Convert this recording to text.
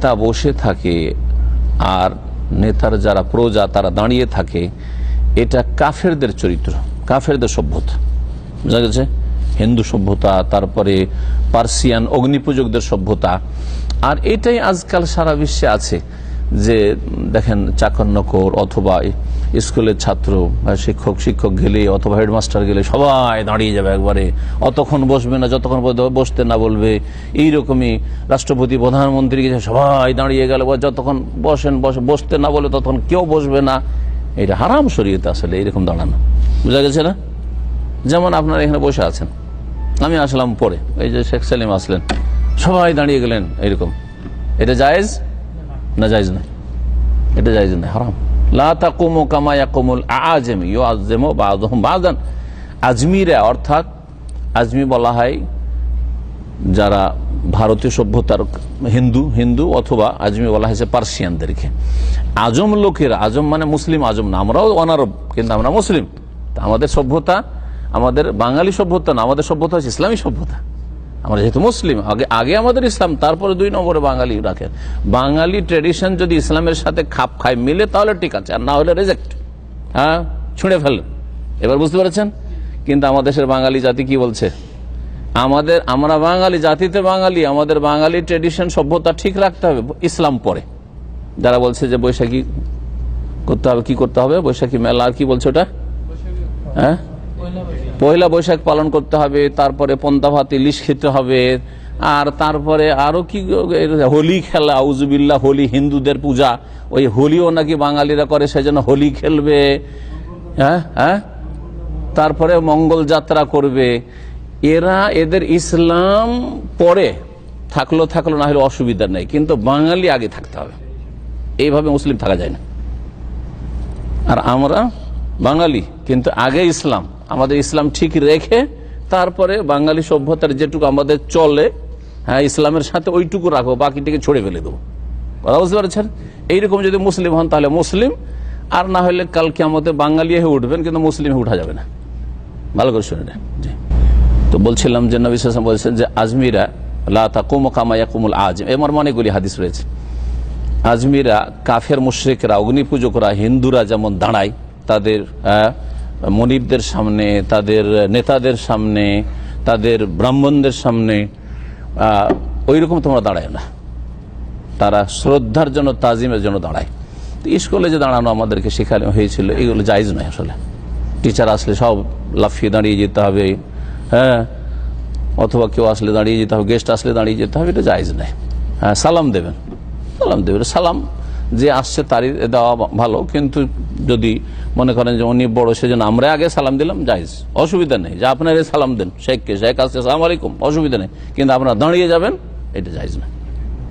তা বসে থাকে আর নেতার যারা প্রজা, তারা দাঁড়িয়ে থাকে, এটা কাফেরদের চরিত্র, কাফেরদের সভ্যতা। বুঝা গেছে? হিন্দু সভ্যতা, তারপরে পার্সিয়ান অগ্নিপূজকদের সভ্যতা। আর এটাই আজকাল সারা বিশ্বে আছে। যে দেখেন চাকর নকর অথবা স্কুলের ছাত্র, শিক্ষক শিক্ষক গেলে অথবা হেডমাস্টার গেলে সবাই দাঁড়িয়ে যাবে একবারে। অতক্ষণ বসবে না, যতক্ষণ বসতে না বলবে। এইরকমই রাষ্ট্রপতি, প্রধানমন্ত্রী গেছে, সবাই দাঁড়িয়ে গেল। বা যতক্ষণ বসেন, বসে, বসতে না বলে ততক্ষণ কেউ বসবে না। এটা হারাম শরীয়তে আসলে, এইরকম দাঁড়ানো। বুঝা গেছে না? যেমন আপনারা এখানে বসে আছেন। আমি আসলাম পরে, এই যে শেখ সালিম আসলেন। সবাই দাঁড়িয়ে গেলেন এরকম এটা জায়েজ? না জায়েজ না। এটা জায়েজ না, হারাম। অর্থাৎ, আজমি বলা হয় যারা ভারতীয় সভ্যতার হিন্দু হিন্দু অথবা আজমি বলা হয়েছে পার্সিয়ানদেরকে। আজম লোকের, আজম মানে মুসলিম আজম না, আমরাও অনারব, কিন্তু আমরা মুসলিম। আমাদের সভ্যতা, আমাদের বাঙালি সভ্যতা না, আমাদের সভ্যতা হচ্ছে ইসলামী সভ্যতা। আমরা যেহেতু মুসলিম, আগে আগে আমাদের ইসলাম, তারপরে দুই নম্বরে বাঙালি রাখেন। বাঙালি ট্রেডিশন যদি ইসলামের সাথে খাপ খায় মিলে, তাহলে ঠিক আছে, আর না হলে রেজেক্ট হ্যাঁ? ছুঁড়ে ফেললেন এবার বুঝতে পেরেছেন? কিন্তু আমাদের দেশের বাঙালি জাতি কি বলছে? আমাদের, আমরা বাঙালি, জাতিতে বাঙালি, আমাদের বাঙালি ট্রেডিশন সভ্যতা ঠিক রাখতে হবে, ইসলাম পরে। যারা বলছে যে বৈশাখী করতে হবে, কি করতে হবে? বৈশাখী মেলা, আর কি বলছে ওটা? হ্যাঁ? পয়লা বৈশাখ পালন করতে হবে, তারপরে পন্তা ভাত ইলিশ খেতে হবে, আর তারপরে আরও কি হোলি খেলা আউজুবিল্লা হোলি, হিন্দুদের পূজা, ওই হোলিও নাকি বাঙালিরা করে, সেজন্য হোলি খেলবে হ্যাঁ হ্যাঁ? তারপরে মঙ্গল যাত্রা করবে। এরা, এদের ইসলাম পরে, থাকল থাকল না হলে অসুবিধা নেই, কিন্তু বাঙালি আগে থাকতে হবে। এইভাবে মুসলিম থাকা যায় না। আর আমরা বাঙালি, কিন্তু আগে ইসলাম। আমাদের ইসলাম ঠিক রেখে তারপরে বাঙালি সভ্যতার যেটুকু আমাদের চলে হ্যাঁ ইসলামের সাথে ওইটুকু রাখব, বাকিটিকে ছড়ে ফেলে দেবো। কথা বুঝতে পারছেন? এইরকম যদি মুসলিম হন তাহলে মুসলিম, আর না হলে কালকে আমাদের বাঙালি হয়ে উঠবেন, কিন্তু মুসলিম হয়ে উঠা যাবে না। ভালো করে শুনে জি। তো বলছিলাম যে নবী সাল্লাম বলছেন যে, আজমিরা লা তাকুম কামায়া কুমুল আজম। এমন অনেকগুলি হাদিস রয়েছে। আজমিরা কাফের মুশ্রিকরা, অগ্নিপূজকরা, হিন্দুরা যেমন দাঁড়ায়, তাদের মনিবদের সামনে, তাদের নেতাদের সামনে, তাদের ব্রাহ্মণদের সামনে ওই রকম তোমরা দাঁড়ায় না। তারা শ্রদ্ধার জন্য, তাজিমের জন্য দাঁড়ায়। তো স্কুলে যে দাঁড়ানো আমাদেরকে শেখানো হয়েছিল, এগুলো জায়জ নয় আসলে। টিচার আসলে সব লাফিয়ে দাঁড়িয়ে যেতে হবে হ্যাঁ? অথবা কেউ আসলে দাঁড়িয়ে যেতে হবে গেস্ট আসলে দাঁড়িয়ে যেতে হবে, এটা জায়জ নয়। হ্যাঁ সালাম দেবেন। সালাম দেবেন। সালাম যে আসছে তারই দেওয়া ভালো, কিন্তু যদি মনে করেন যে উনি বড়, সেজন্য আমরা আগে সালাম দিলাম, জায়জ। অসুবিধা নেই। যে আপনার সালাম দেন, শেখকে, শেখ আসছে সালাম আলাইকুম, অসুবিধা নেই। কিন্তু আপনারা দাঁড়িয়ে যাবেন, এটা জায়জ না।